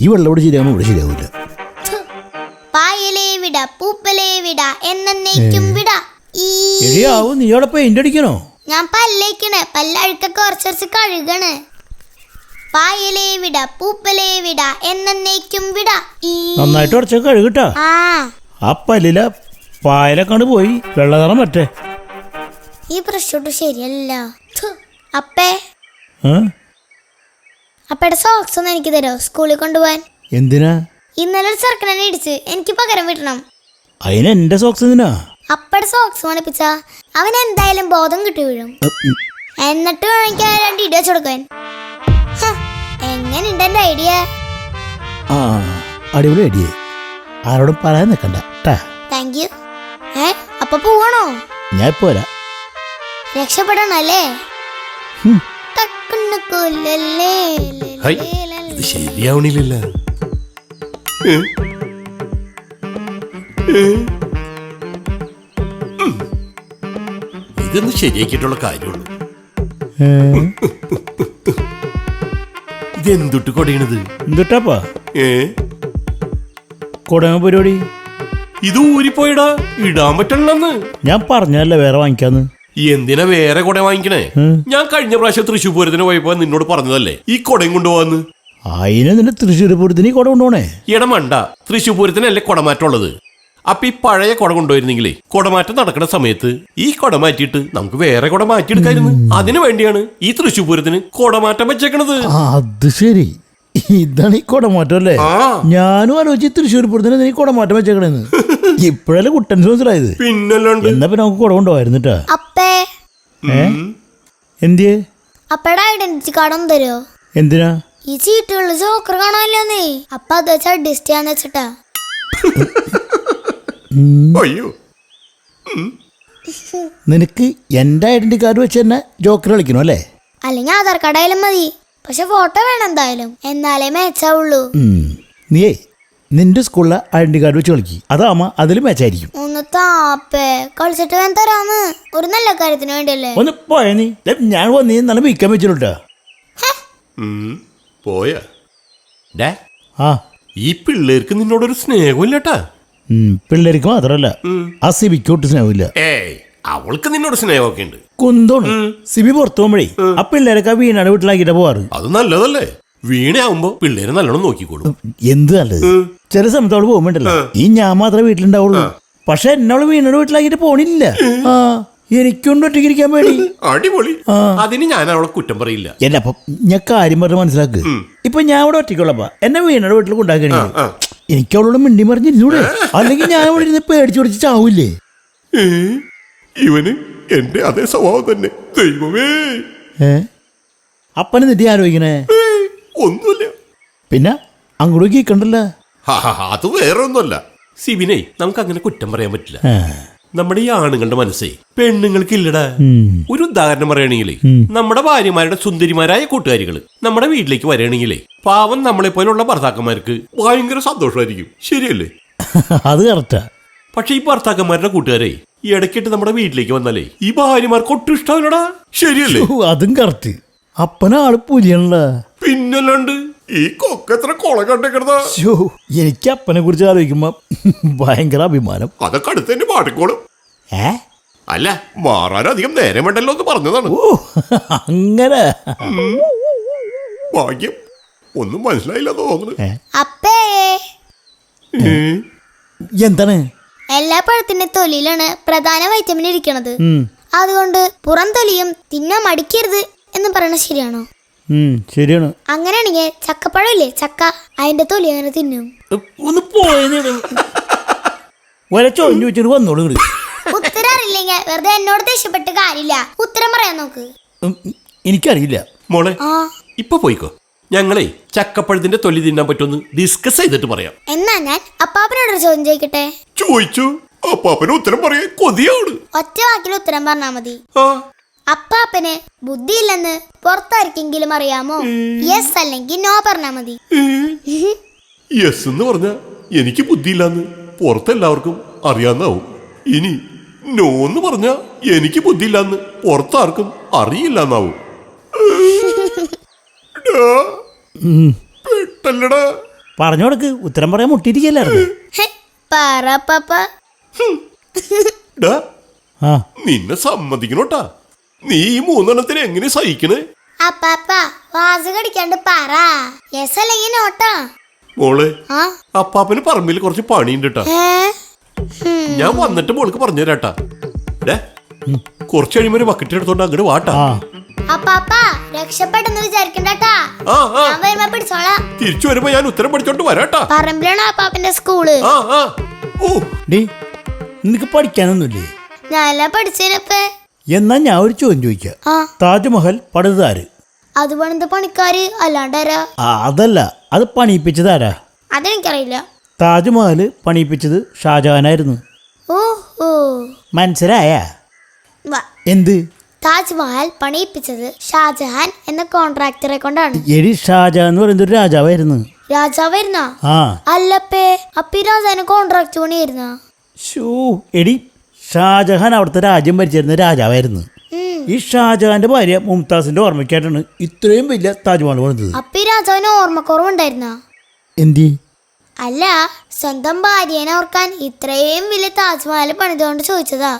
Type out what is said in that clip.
ഈ വെള്ളം ഇവിടെ ശരിയാകുമ്പോൾ ഇവിടെ ശരിയാവില്ല പായലേ വിട പൂപ്പലേ വിട എന്നേക്കും വിട. ഈ എടിയാവും നീ അവിടെ പെയിന്റ് അടിക്കണോ? ഞാൻ പല്ലേക്കണേ പല്ലഴുക്കൊക്കെ കുറച്ച് കുറച്ച് കഴുകണ്. പായലേ വിട പൂപ്പലേ വിട എന്നേക്കും വിട. നന്നായിട്ട് ഉടച്ച കഴുകട്ടോ. ആ. പല്ലില പായലൊക്കെ പോയി. വെള്ളതറ മറ്റേ ഈ പ്രശ്നോട്ട് ശരിയല്ല. അപ്പേ. അപ്പേ ഏ? അപ്പയുടെ സോക്സ് ഒന്ന് എനിക്ക് തരോ? സ്കൂളിൽ കൊണ്ടുപോവാൻ. എന്തിനാ? ഇന്നലെ ഒരു ചെറുക്കനെ ഇടിച്ച് എനിക്ക് പകരം വിടണം. അതിന് എന്റെ സോക്സ് എന്തിനാ? അപ്പടെ സോക്സ് മണിപ്പിച്ച. അവൻ എന്തായാലും ബോധം കിട്ടി വീഴും. എന്നിട്ട് വേണമെങ്കിൽ ആ രണ്ട് ഇടി വെച്ചുകൊടുക്കാൻ ഹ, എങ്ങനെയുണ്ട് എന്റെ ഐഡിയ ആ അടിപൊളി ഐഡിയ ആരോടും പറയാൻ നിൽക്കണ്ട ട്ടാ. താങ്ക് യു ഏ അപ്പൊ പോവാണോ? ഞാൻ പോരാ രക്ഷപ്പെടണല്ലേ? രക്ഷപ്പെടണം അല്ലേ ഹും. ഇത് ശരിയാവണില്ല ഇതൊന്ന് ശരിയാക്കിയിട്ടുള്ള കാര്യമുള്ളൂ. ഇതെന്തുട്ട് കൊടയണത്? എന്തുട്ടാപ്പാ? ഏ? കൊടങ്ങ പരിപാടി? ഇത് ഊരിപ്പോയിടാ. ഇടാൻ പറ്റണെന്ന് ഞാൻ പറഞ്ഞല്ലേ വേറെ വാങ്ങിക്കാന്ന്. എന്തിനാ വേറെ കൊട വാങ്ങിക്കണേ? ഞാൻ കഴിഞ്ഞ പ്രാവശ്യം തൃശ്ശൂർ പൂരത്തിന് പോയപ്പോ നിന്നോട് പറഞ്ഞതല്ലേ ഈ കൊടയും കൊണ്ടുപോവാന്ന്? അതിന് നിന്റെ തൃശ്ശൂർ പൂരത്തിന് ഈ കൊട കൊണ്ടുപോണേ? ഇടമണ്ട തൃശ്ശൂർ പൂരത്തിനല്ലേ കുടമാറ്റമുള്ളത്? അപ്പൊ ഈ പഴയ കുട കൊണ്ടുപോയിരുന്നെങ്കിലേ കുടമാറ്റം നടക്കുന്ന സമയത്ത് ഈ കുട മാറ്റിയിട്ട് നമുക്ക് വേറെ കുട മാറ്റിയെടുക്കായിരുന്നു. അതിനു വേണ്ടിയാണ് ഈ തൃശ്ശൂർ പൂരത്തിന് കുടമാറ്റം വെച്ചേക്കണത്. ആ, അത് ശരി. ഇതാണ് ഈ കുടമാറ്റം അല്ലേ? ഞാനും ആലോചിച്ച് തൃശ്ശൂർ പൂരത്തിന് കൊടമാറ്റം കുടമാറ്റം വെച്ചേക്കണേന്ന്. ഇപ്പോഴല്ലേ കുട്ടൻസ് മനസ്സിലായത്? പിന്നല്ലാണ്ട്. എന്നാ പിന്നെ നമുക്ക് കുട കൊണ്ടുപോയിരുന്നിട്ടാ ഏ? എന്തിയേ? അപ്പയുടെ ഐഡന്റിറ്റി തരുമോ എന്തിനാ? ഈ ജോക്കർ കാണാനില്ലെന്നേ. അപ്പൊ അത് വെച്ച് അഡ്ജസ്റ്റ് ചെയ്യാന്ന് വെച്ചിട്ടാ അയ്യോ. നിനക്ക് എന്റെ ഐഡന്റി കാർഡ് വെച്ച് തന്നെ ജോക്കർ കളിക്കണോ അല്ലേ? അല്ലെങ്കിൽ ആധാർ കാർഡ് ആയാലും മതി. പക്ഷെ ഫോട്ടോ വേണം എന്തായാലും. എന്നാലേ മേച്ചാവുള്ളൂ. നീയേ നിന്റെ സ്കൂളിലെ ഐഡന്റി കാർഡ് വെച്ച് കളിക്കി. അതാമ അതിൽ മാച്ചായിരിക്കും ഒന്ന് താപ്പേ. കളിച്ചിട്ട് വേണം തരാന്ന്. ഒരു നല്ല കാര്യത്തിന് വേണ്ടിയല്ലേ? ഒന്ന് പോയ നീ. ദേ, ഞാൻ വന്നീ നല്ല വിൽക്കാൻ വെച്ചിട്ടാ ഉം. പോയാ. ഡാ ആ. ഈ പിള്ളേർക്ക് നിന്നോടൊരു സ്നേഹമില്ലട്ടാ ഉം, പിള്ളേർക്ക് മാത്രല്ല. ആ സിബിക്ക് ഒട്ടും സ്നേഹമില്ല. ഏയ് അവൾക്ക് നിന്നോട് സ്നേഹമൊക്കെ ഉണ്ട് കുന്തോണ് സിബി പുറത്തു പോകുമ്പോഴേ ആ പിള്ളേരൊക്കെ ആ വീണാട് വീട്ടിലാക്കിയിട്ട് പോവാറ്. അത് നല്ലതല്ലേ? വീണയാവുമ്പോ പിള്ളേരെ നല്ലോണം നോക്കിക്കോളും. എന്ത് നല്ലത്? ചില സമയത്ത് അവൾ പോകുമ്പോണ്ടല്ലോ. ഈ ഞാൻ മാത്രമേ വീട്ടിലുണ്ടാവുള്ളൂ. പക്ഷെ എന്നോട് വീണയുടെ വീട്ടിലാക്കിട്ട് പോണില്ല. ആ എനിക്കൊണ്ട് ഒറ്റയ്ക്കിരിക്കാൻ വേണ്ടി പേടി. അടിപൊളി. അതിന് ഞാൻ അവളെ കുറ്റം പറയില്ല. എന്നപ്പം അപ്പൊ ഞാൻ കാര്യം പറഞ്ഞ് മനസ്സിലാക്ക്. ഇപ്പൊ ഞാൻ അവിടെ ഒറ്റയ്ക്കുള്ളപ്പാ എന്നെ വീണയുടെ വീട്ടിൽ കൊണ്ടാക്കണേ. എനിക്ക് അവളോട് മിണ്ടി മറിഞ്ഞിരുന്നൂടെ. അല്ലെങ്കിൽ ഞാൻ അവിടെ ഇരുന്ന് പേടിച്ചു പിടിച്ച് ചാവൂലേ? ഇവന് എന്റെ അതേ സ്വഭാവം തന്നെ. ദൈവമേ. ഏ? അപ്പനെ നിന്റെ ആലോചിക്കണേ ഒന്നുമില്ല. പിന്നെ അങ്ങോട്ട് കണ്ടല്ല? അത് വേറെ ഒന്നുമല്ല സിബിനെ നമുക്ക് അങ്ങനെ കുറ്റം പറയാൻ പറ്റില്ല. നമ്മുടെ ഈ ആണുങ്ങളുടെ മനസ്സേ പെണ്ണുങ്ങൾക്ക് ഇല്ലടാ ഒരു ഉദാഹരണം പറയുകയാണെങ്കിലേ നമ്മുടെ ഭാര്യമാരുടെ സുന്ദരിമാരായ കൂട്ടുകാരികൾ നമ്മുടെ വീട്ടിലേക്ക് വരികയാണെങ്കിലേ പാവം നമ്മളെ പോലുള്ള ഭർത്താക്കന്മാർക്ക് ഭയങ്കര സന്തോഷമായിരിക്കും. ശരിയല്ലേ? അത് കറക്റ്റാ പക്ഷെ ഈ ഭർത്താക്കന്മാരുടെ കൂട്ടുകാരെ ഇടയ്ക്കിട്ട് നമ്മുടെ വീട്ടിലേക്ക് വന്നാലേ ഈ ഭാര്യമാർക്ക് ഒട്ടും ഇഷ്ടമല്ലടാ. ശരിയല്ലേ? ഓ, അതും കറക്റ്റ് അപ്പനാൾ പുലിയണല്ലോ. പിന്നല്ലാണ്ട് ഈ കൊക്ക എത്ര കൊള കണ്ടേക്കണതാ? ശ്ശോ, എനിക്ക് അപ്പനെ കുറിച്ച് ആലോചിക്കുമ്പോ ഭയങ്കര അഭിമാനം. അതൊക്കെ അടുത്ത് തന്നെ പാടിക്കോളും ഏ? അല്ല മാറാനധികം നേരം വേണ്ടല്ലോ എന്ന് പറഞ്ഞതാണ്. ഓ അങ്ങനെ? ഭാഗ്യം. ഒന്നും മനസ്സിലായില്ല തോന്നുന്നു. ഏ, അപ്പേ. എന്താണ്? എല്ലാ പഴത്തിന്റെ തൊലിയിലാണ് പ്രധാന വൈറ്റമിൻ ഇരിക്കണത്. ഉം, അതുകൊണ്ട് പുറം തൊലിയും തിന്നാൻ മടിക്കരുത് എന്ന് പറയണത് ശരിയാണോ? ശരിയാണ്. അങ്ങനെയാണെങ്കിൽ ചക്കപ്പഴമില്ലേ? ചക്ക അതിന്റെ തൊലി അങ്ങനെ തിന്നും. ഒന്ന് പോയി വെച്ചിട്ട് വന്നോളൂ ഇങ്ങട്. ഉത്തരം അറിയില്ലെങ്കിൽ വെറുതെ എന്നോട് ദേഷ്യപ്പെട്ട് കാര്യമില്ല. ഉത്തരം പറയാൻ നോക്ക്. ഉം, എനിക്കറിയില്ല. മോളെ ആ. ഇപ്പൊ പോയിക്കോ. ഞങ്ങളെ ചക്കപ്പഴത്തിന്റെ തൊലി തിന്നാൻ പറ്റുമെന്ന് ഡിസ്കസ് ചെയ്തിട്ട് പറയാം. എന്നാ ഞാൻ അപ്പാപ്പനോട് ഒരു ചോദ്യം ചോദിക്കട്ടെ? ചോദിച്ചു. അപ്പാപ്പന് ഉത്തരം പറയാൻ കൊതിയാണ്. ഒറ്റ വാക്കിൽ ഉത്തരം പറഞ്ഞാ മതി. ആ. അപ്പാപ്പന് ബുദ്ധിയില്ലെന്ന് പുറത്താർക്കെങ്കിലും അറിയാമോ? യെസ് അല്ലെങ്കിൽ നോ പറഞ്ഞാ മതി. യെസ് എന്ന് പറഞ്ഞ എനിക്ക് ബുദ്ധിയില്ലാന്ന് പുറത്തെല്ലാവർക്കും അറിയാന്നാവും. ഇനി നോ എന്ന് പറഞ്ഞ എനിക്ക് ബുദ്ധിയില്ലാന്ന് പുറത്താർക്കും അറിയില്ലെന്നാവും. പെട്ടല്ലടാ. പറഞ്ഞു കൊടുക്ക്. ഉത്തരം പറയാൻ മുട്ടിയിരിക്കല്ലായിരുന്നു. പറ പാപ്പ. നിന്നെ സമ്മതിക്കണോട്ടാ. നീ ഈ മൂന്നെണ്ണത്തിന് എങ്ങനെ സഹിക്കണേ? അപ്പാപ്പ വാസ കടിക്കാണ്ട് പറ. യെസ് അല്ലെങ്കിൽ നോട്ടാ? മോളെ ആ? അപ്പാപ്പന് പറമ്പിൽ കുറച്ച് പണിയുണ്ട് കേട്ടാ ഏ? ഞാൻ വന്നിട്ട് മോൾക്ക് പറഞ്ഞു തരാട്ടാ ഡേ കുറച്ച് കഴിയുമ്പോ ഒരു ബക്കറ്റ് എടുത്തോണ്ട് അങ്ങോട്ട് വാട്ടാ ആ. അപ്പാപ്പ രക്ഷപ്പെട്ടെന്ന് വിചാരിക്കണ്ടാ ആ ആ. ഞാൻ വരുമ്പോ പിടിച്ചോളാം. തിരിച്ചു വരുമ്പോ ഞാൻ ഉത്തരം പഠിച്ചോണ്ട് വരാട്ടാ പറമ്പിലാണ് അപ്പാപ്പന്റെ സ്കൂൾ? ആ ആ. ഓ. ഡീ നിനക്ക് പഠിക്കാനൊന്നുമില്ലേ? ഞാനല്ല പഠിച്ചതിനപ്പേ എന്നാ ഞാൻ ഒരു ചോദ്യം ചോദിക്കാം. ആ. താജ്മഹൽ പണിതാര് അത് പണിത പണിക്കാര് അല്ലാണ്ടാരാ? ആ അതല്ല. അത് പണിയിപ്പിച്ചതാരാ അതെനിക്കറിയില്ല. താജ്മഹൽ പണിയിപ്പിച്ചത് ഷാജഹാനായിരുന്നു. ഓഹോ മനസ്സിലായ വാ. എന്ത്? താജ്മഹൽ പണിയിപ്പിച്ചത് ഷാജഹാൻ എന്ന കോൺട്രാക്ടറെ കൊണ്ടാണ്. എടി ഷാജഹാൻ എന്ന് പറയുന്നത് ഒരു രാജാവായിരുന്നു. രാജാവായിരുന്ന? ആ. അല്ലപ്പേ അപ്പി രാജാവിന് കോൺട്രാക്ട് പണിയായിരുന്ന? ഷൂ എടി ഷാജഹാൻ അവിടുത്തെ രാജ്യം ഭരിച്ചിരുന്ന രാജാവായിരുന്നു. ഈ ഷാജഹാന്റെ ഭാര്യ മുംതാസിന്റെ ഓർമ്മയ്ക്കായിട്ടാണ് ഇത്രയും വലിയ താജ്മഹൽ പണിതത്. അപ്പി രാജാവിന് ഓർമ്മക്കുറവുണ്ടായിരുന്ന? എന്തി? അല്ല സ്വന്തം ഭാര്യേനെ ഓർക്കാൻ ഇത്രയും വലിയ താജ്മഹൽ പണിതുകൊണ്ട് ചോദിച്ചതാ.